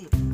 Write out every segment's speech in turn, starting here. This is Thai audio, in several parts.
สิ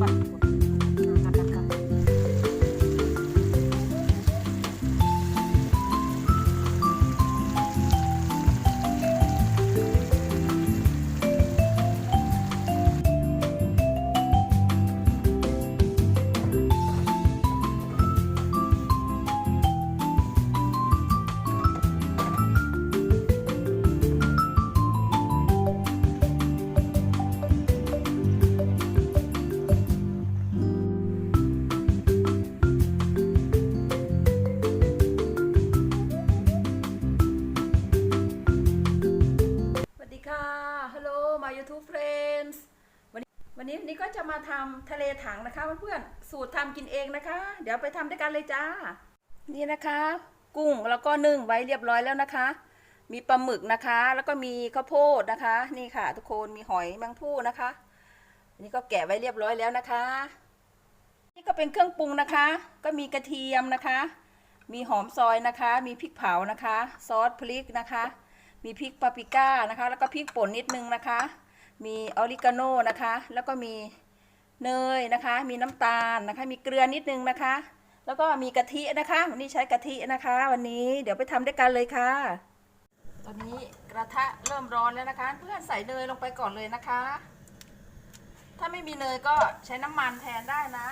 ส ทำทะเลถังนะคะเพื่อนๆสูตรทำกินเองนะคะ เดี๋ยวไปทำด้วยกันเลยจ้า นี่นะคะ กุ้งแล้วก็นึ่งไว้เรียบร้อยแล้วนะคะ มีปลาหมึกนะคะ แล้วก็มีข้าวโพดนะคะ นี่ค่ะ ทุกคนมีหอยแมงผู้นะคะอันนี้ก็แกะไว้เรียบร้อยแล้วนะคะ นี่ก็เป็นเครื่องปรุงนะคะ ก็มีกระเทียมนะคะ มีหอมซอยนะคะ มีพริกเผานะคะ ซอสพริกนะคะ มีพริกปาปริก้านะคะ แล้วก็พริกป่นนิดนึงนะคะมีออริกาโนนะคะ แล้วก็มี เนยนะคะ มีน้ำตาลนะคะ มีเกลือนิดนึงนะคะ แล้วก็มีกะทินะคะ วันนี้ใช้กะทินะคะ วันนี้เดี๋ยวไปทำด้วยกันเลยค่ะ ตอนนี้กระทะเริ่มร้อนแล้วนะคะ เพื่อนใส่เนยลงไปก่อนเลยนะคะ ถ้าไม่มีเนยก็ใช้น้ำมันแทนได้นะ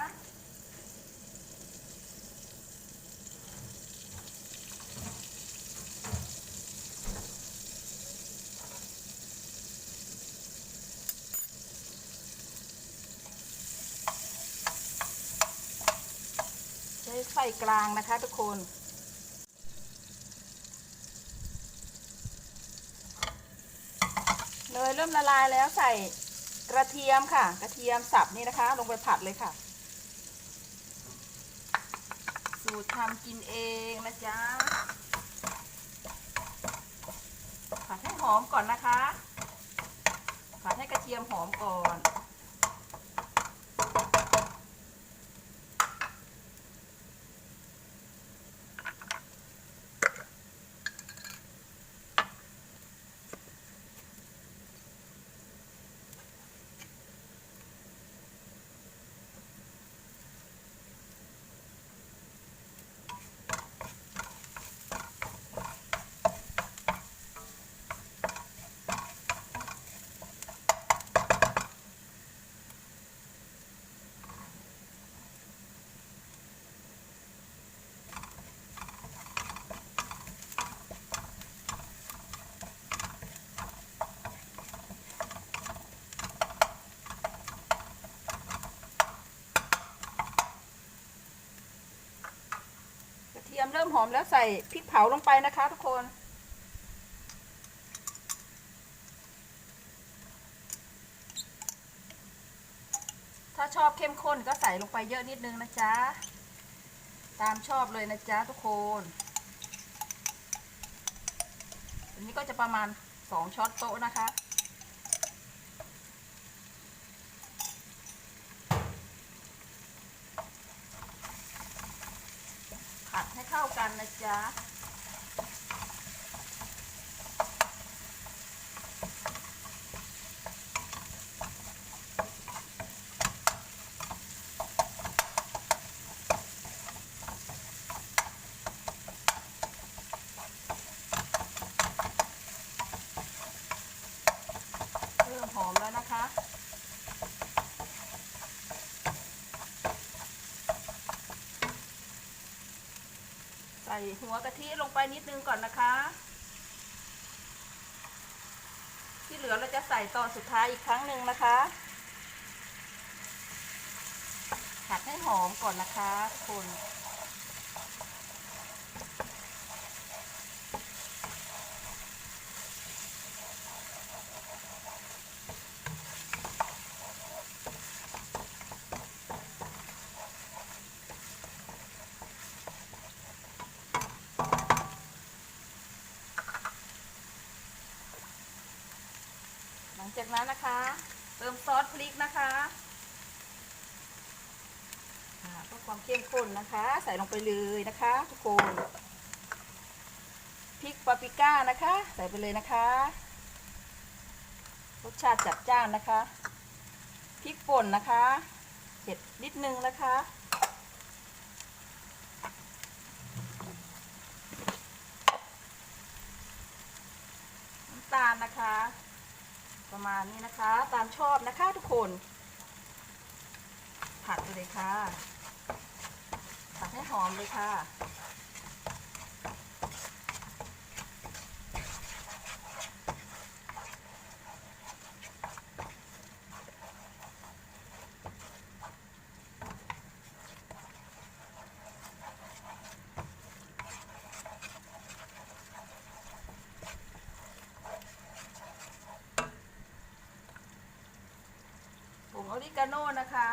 กลางนะคะทุกคน เนยเริ่มละลายแล้วใส่กระเทียมค่ะ กระเทียมสับนี่นะคะ ลงไปผัดเลยค่ะ สูตรทำกินเองนะจ๊ะ ผัดให้หอมก่อนนะคะ ผัดให้กระเทียมหอมก่อน หอมแล้วใส่พริกเผาลงไปนะคะทุกคน ถ้าชอบเข้มข้นก็ใส่ลงไปเยอะนิดนึงนะจ๊ะ ตามชอบเลยนะจ๊ะทุกคนอันนี้ก็จะประมาณสองช้อนโต๊ะนะคะ นนะจ๊ะ เริ่มหอมแล้วนะคะ ส่หัวกะทิลงไปนิดนึงก่อนนะคะ ที่เหลือเราจะใส่ตอนสุดท้ายอีกครั้งหนึ่งนะคะผัดให้หอมก่อนนะคะทุกคน จากนั้นนะคะ เติมซอสพริกนะคะเพื่อความเข้มข้นนะคะ ใส่ลงไปเลยนะคะ ทุกคนพริกปาปริก้านะคะ ใส่ไปเลยนะคะรสชาติจัดจ้านนะคะพริกป่นนะคะเผ็ดนิดนึงนะคะน้ำตาลนะคะ ประมาณนี้นะคะ ตามชอบนะคะทุกคน ผัดไปเลยค่ะ ผัดให้หอมเลยค่ะ ริกาโน่นะคะ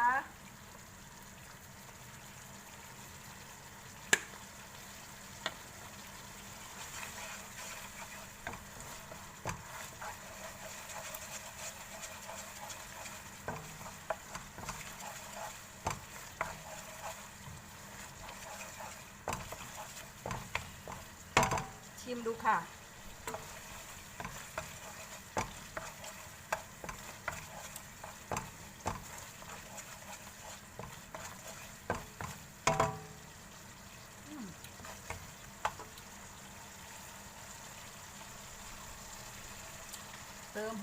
ชิมดูค่ะ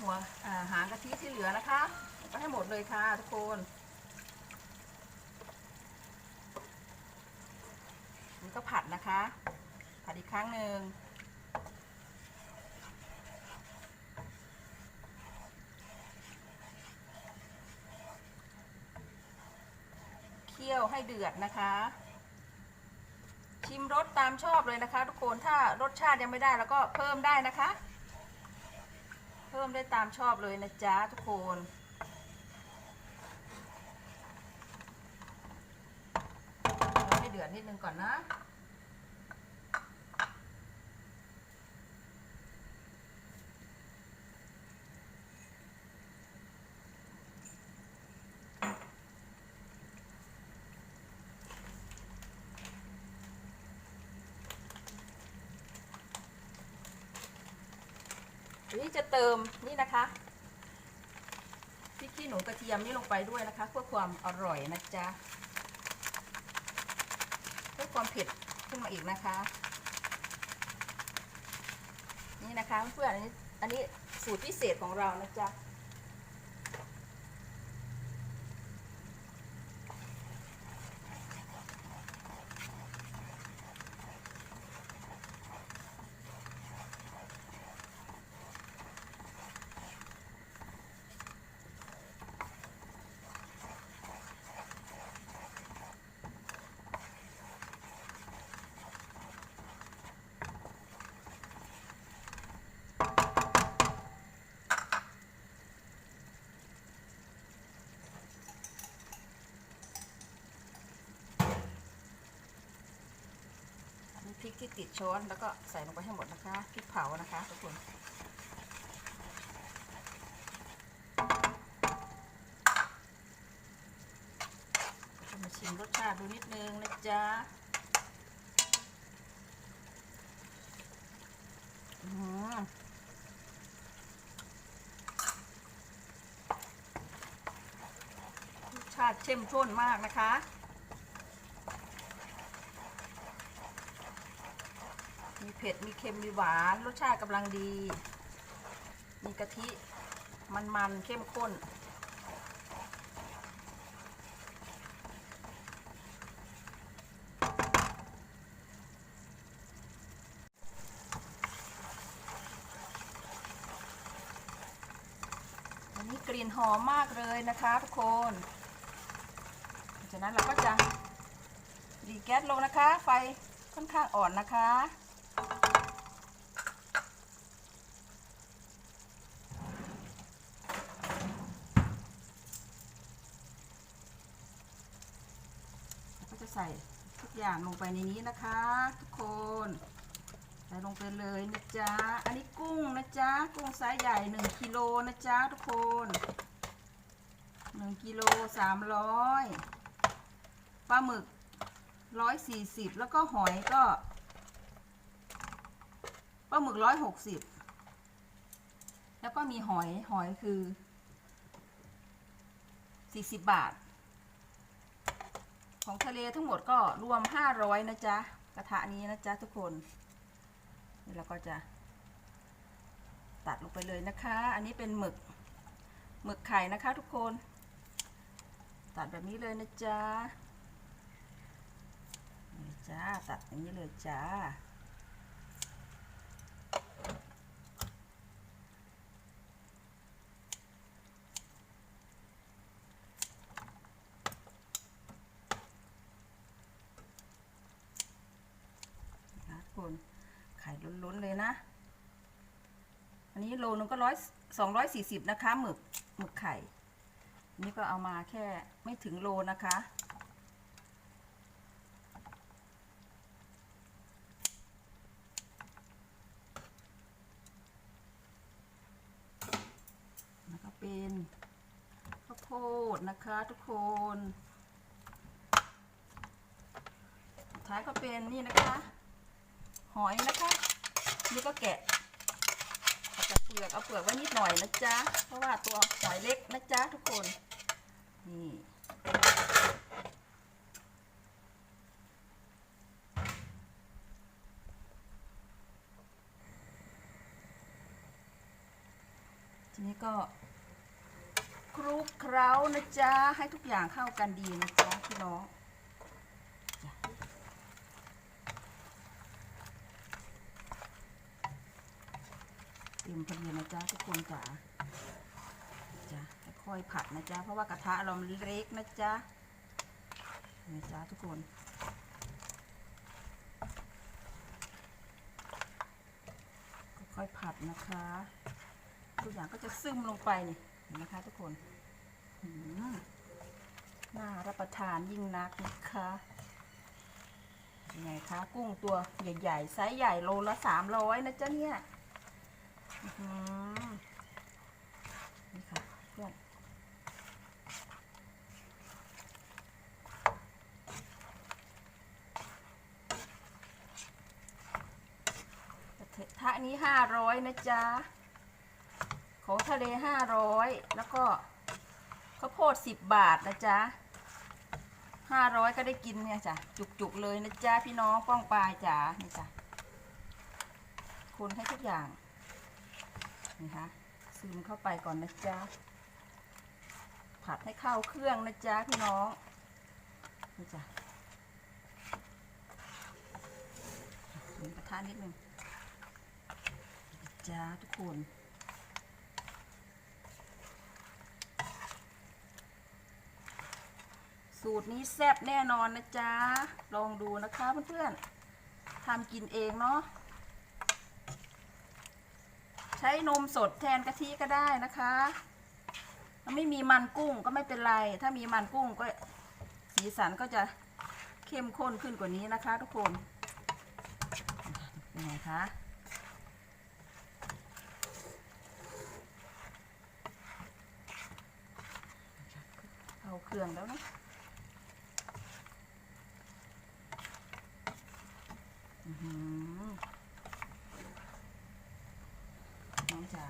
หัวาหางกะทิที่เหลือนะคะก็ให้หมดเลยค่ะทุกคนนี่ก็ผัดนะคะ ผัดอีกครั้งหนึ่งเคี่ยวให้เดือดนะคะ ชิมรสตามชอบเลยนะคะ ทุกคนถ้ารสชาติยังไม่ได้แล้วก็เพิ่มได้นะคะ เพิ่มได้ตามชอบเลยนะจ๊ะทุกคนให้เดือดนิดนึงก่อนนะ ที่จะเติมนี่นะคะพริกขี้หนูกระเทียมนี่ลงไปด้วยนะคะ เพื่อความอร่อยนะจ๊ะเพื่อความเผ็ดขึ้นมาอีกนะคะ นี่นะคะเพื่อนอันนี้อันนี้สูตรพิเศษของเรานะจ๊ะ ที่ติดช้อนแล้วก็ใส่ลงไปให้หมดนะคะพริกเผานะคะทุกคนจะมาชิมรสชาติดูนิดนึงนะจ๊ะอืมรสชาติเข้มข้นมากนะคะ เผ็ด มีเค็ม มีหวาน รสชาติกำลังดี มีกะทิ มันๆ เข้มข้น อันนี้กลิ่นหอมมากเลยนะคะทุกคน จากนั้นเราก็จะดีแก๊สลงนะคะ ไฟค่อนข้างอ่อนนะคะ ส่ทุกอย่างลงไปในนี้นะคะ ทุกคนใส่ลงไปเลยนะจ๊ะ อันนี้กุ้งนะจ๊ะ กุ้งไซส์ใหญ่1กิโลนะจ๊ะทุกคน1กิโล300ปลาหมึก 140 แล้วก็หอยก็ปลาหมึก 160 แล้วก็มีหอย หอยคือ 40 บาท ของทะเลทั้งหมดก็รวม 500 นะจ๊ะ กระทะนี้นะจ๊ะทุกคนนี่เราก็จะตัดลงไปเลยนะคะ อันนี้เป็นหมึก หมึกไข่นะคะทุกคน ตัดแบบนี้เลยนะจ๊ะนี่จ้า ตัดอย่างนี้เลยจ้า นะคะทุกคนไข่ล้นๆเลยนะ อันนี้ โลนึงก็ร้อยสองร้อยสี่สิบนะคะหมึกหมึกไข่นนี้ก็เอามาแค่ไม่ถึงโลนะคะ แล้วก็เป็นข้าวโพดนะคะทุกคนท้ายก็เป็นนี่นะคะ หอยนะคะ นี่ก็แกะ ลือกเอาเปลือกไว้นิดหน่อยนะจ๊ะ เพราะว่าตัวหอยเล็กนะจ๊ะทุกคน นี่ ทีนี้ก็คลุกเคล้านะจ๊ะ ให้ทุกอย่างเข้ากันดีนะจ๊ะพี่น้อง มพอดีนะจ๊ะทุกคนจ๋าจ้ะค่อยผัดนะจ๊ะเพราะว่ากระทะเรามันเล็กนะจ๊ะนะจ๊ะทุกคนค่อยผัดนะคะทุกอย่างก็จะซึมลงไปนี่เห็นไหมคะทุกคนน่ารับประทานยิ่งนักนะคะยังไงคะ กุ้งตัวใหญ่ๆไซส์ใหญ่โลละสามร้อยนะจ๊ะเนี่ย นี่ค่ะเพื่อนกระทะนี้ห้าร้อยนะจ๊ะ ของทะเลห้าร้อยแล้วก็ข้าวโพดสิบบาทนะจ๊ะห้าร้อยก็ได้กินเนี่ยจ้ะ จุกๆเลยนะจ๊ะ พี่น้องป้องปลายจ๋านี่จ้ะคนให้ทุกอย่าง นี่คะซึมเข้าไปก่อนนะจ๊ะ ผัดให้เข้าเครื่องนะจ๊ะพี่น้องนี่จ้ะหมุนกระทะนิดนึงจ้าทุกคนสูตรนี้แซ่บแน่นอนนะจ๊ะ ลองดูนะคะเพื่อนๆทำกินเองเนาะ ใช้นมสดแทนกะทิก็ได้นะคะถ้าไม่มีมันกุ้งก็ไม่เป็นไร ถ้ามีมันกุ้งก็สีสันก็จะเข้มข้นขึ้นกว่านี้นะคะ ทุกคนเป็นไงคะเอาเครื่องแล้วนะอื้อหือ น้องจ๋า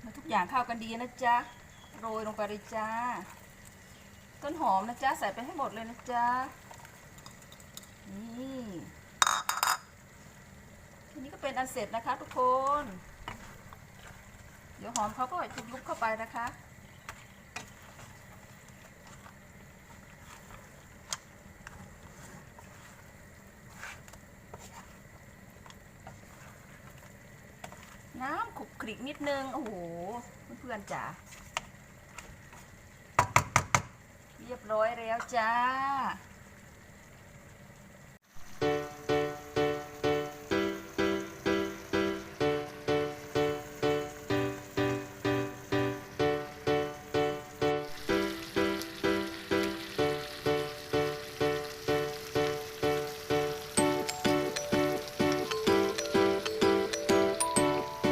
แล้วทุก อย่างเข้ากันดีนะจ๊ะ โรยลงไปเลยจ้า ต้นหอมนะจ๊ะ ใส่ไปให้หมดเลยนะจ๊ะ นี่ทีนี้ก็เป็นอันเสร็จนะคะทุกคน เดี๋ยวหอมเขาก็จะยุบเข้าไปนะคะ คลิกนิดนึง โอ้โห เพื่อนๆจ๋า เรียบร้อยแล้วจ้า